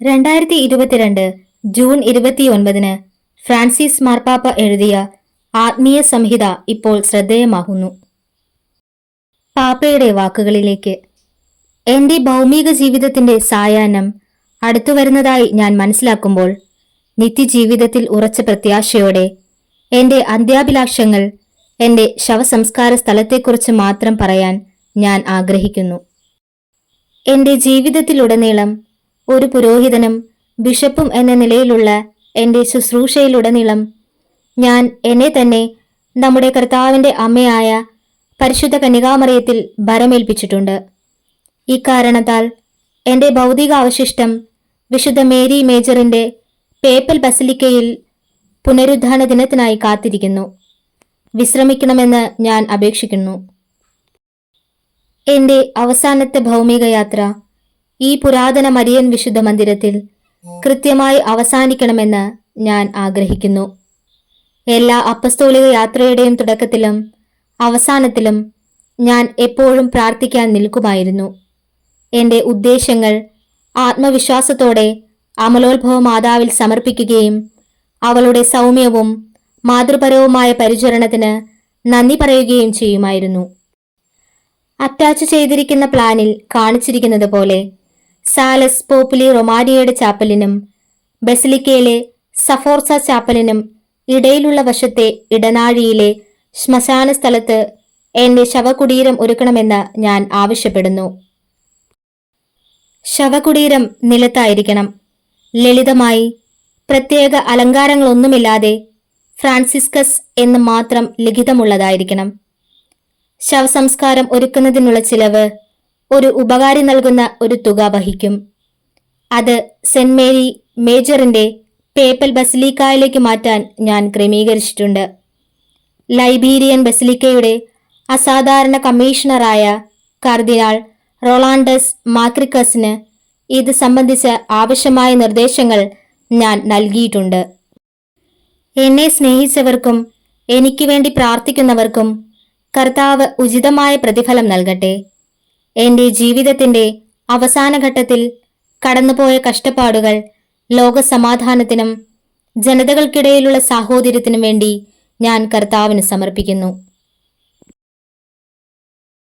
രണ്ടായിരത്തി ഇരുപത്തിരണ്ട് ജൂൺ ഇരുപത്തിയൊൻപതിന് ഫ്രാൻസിസ് മാർപ്പാപ്പ എഴുതിയ ആത്മീയ സംഹിത ഇപ്പോൾ ശ്രദ്ധേയമാകുന്നു. പാപ്പയുടെ വാക്കുകളിലേക്ക്. എന്റെ ഭൗമിക ജീവിതത്തിന്റെ സായാഹ്നം അടുത്തു വരുന്നതായി ഞാൻ മനസ്സിലാക്കുമ്പോൾ നിത്യജീവിതത്തിൽ ഉറച്ച പ്രത്യാശയോടെ എന്റെ അന്ത്യാഭിലാഷങ്ങൾ എന്റെ ശവസംസ്കാര സ്ഥലത്തെക്കുറിച്ച് മാത്രം പറയാൻ ഞാൻ ആഗ്രഹിക്കുന്നു. എന്റെ ജീവിതത്തിലുടനീളം ഒരു പുരോഹിതനും ബിഷപ്പും എന്ന നിലയിലുള്ള എന്റെ ശുശ്രൂഷയിലുടനീളം ഞാൻ എന്നെ തന്നെ നമ്മുടെ കർത്താവിന്റെ അമ്മയായ പരിശുദ്ധ കന്യകാമറിയത്തിൽ ഭരമേൽപ്പിച്ചിട്ടുണ്ട്. ഇക്കാരണത്താൽ എന്റെ ഭൗതിക അവശിഷ്ടം വിശുദ്ധ മേരി മേജറിന്റെ പേപ്പൽ ബസിലിക്കയിൽ പുനരുദ്ധാന ദിനത്തിനായി കാത്തിരിക്കുന്നു. വിശ്രമിക്കണമെന്ന് ഞാൻ അപേക്ഷിക്കുന്നു. എന്റെ അവസാനത്തെ ഭൗമിക യാത്ര ഈ പുരാതന മരിയൻ വിശുദ്ധ മന്ദിരത്തിൽ കൃത്യമായി അവസാനിക്കണമെന്ന് ഞാൻ ആഗ്രഹിക്കുന്നു. എല്ലാ അപ്പസ്തോലിക യാത്രയുടെയും തുടക്കത്തിലും അവസാനത്തിലും ഞാൻ എപ്പോഴും പ്രാർത്ഥിക്കാൻ നിൽക്കുമായിരുന്നു. എന്റെ ഉദ്ദേശങ്ങൾ ആത്മവിശ്വാസത്തോടെ അമലോത്ഭവ മാതാവിൽ സമർപ്പിക്കുകയും അവളുടെ സൗമ്യവും മാതൃപരവുമായ പരിചരണത്തിന് നന്ദി പറയുകയും ചെയ്യുമായിരുന്നു. അറ്റാച്ച് ചെയ്തിരിക്കുന്ന പ്ലാനിൽ കാണിച്ചിരിക്കുന്നത് പോലെ സാലസ് പോപ്പുലി റൊമാനിയയുടെ ചാപ്പലിനും ബസിലിക്കയിലെ സഫോർസ ചാപ്പലിനും ഇടയിലുള്ള വശത്തെ ഇടനാഴിയിലെ ശ്മശാന സ്ഥലത്ത് എന്റെ ശവകുടീരം ഒരുക്കണമെന്ന് ഞാൻ ആവശ്യപ്പെടുന്നു. ശവകുടീരം നിലത്തായിരിക്കണം. ലളിതമായി പ്രത്യേക അലങ്കാരങ്ങളൊന്നുമില്ലാതെ ഫ്രാൻസിസ്കസ് എന്ന് മാത്രം ലിഖിതമുള്ളതായിരിക്കണം. ശവസംസ്കാരം ഒരുക്കുന്നതിനുള്ള ചിലവ് ഒരു ഉപകാരി നൽകുന്ന ഒരു തുക വഹിക്കും. അത് സെന്റ് മേരി മേജറിന്റെ പേപ്പൽ ബസിലിക്കായിലേക്ക് മാറ്റാൻ ഞാൻ ക്രമീകരിച്ചിട്ടുണ്ട്. ലൈബീരിയൻ ബസിലിക്കയുടെ അസാധാരണ കമ്മീഷണറായ കർദിനാൾ റൊളാണ്ടസ് മാക്രിക്കസിന് ഇത് സംബന്ധിച്ച ആവശ്യമായ നിർദ്ദേശങ്ങൾ ഞാൻ നൽകിയിട്ടുണ്ട്. എന്നെ സ്നേഹിച്ചവർക്കും എനിക്ക് വേണ്ടി പ്രാർത്ഥിക്കുന്നവർക്കും കർത്താവ് ഉചിതമായ പ്രതിഫലം നൽകട്ടെ. എന്റെ ജീവിതത്തിന്റെ അവസാന ഘട്ടത്തിൽ കടന്നുപോയ കഷ്ടപ്പാടുകൾ ലോകസമാധാനത്തിനും ജനതകൾക്കിടയിലുള്ള സാഹോദര്യത്തിനും വേണ്ടി ഞാൻ കർത്താവിന് സമർപ്പിക്കുന്നു.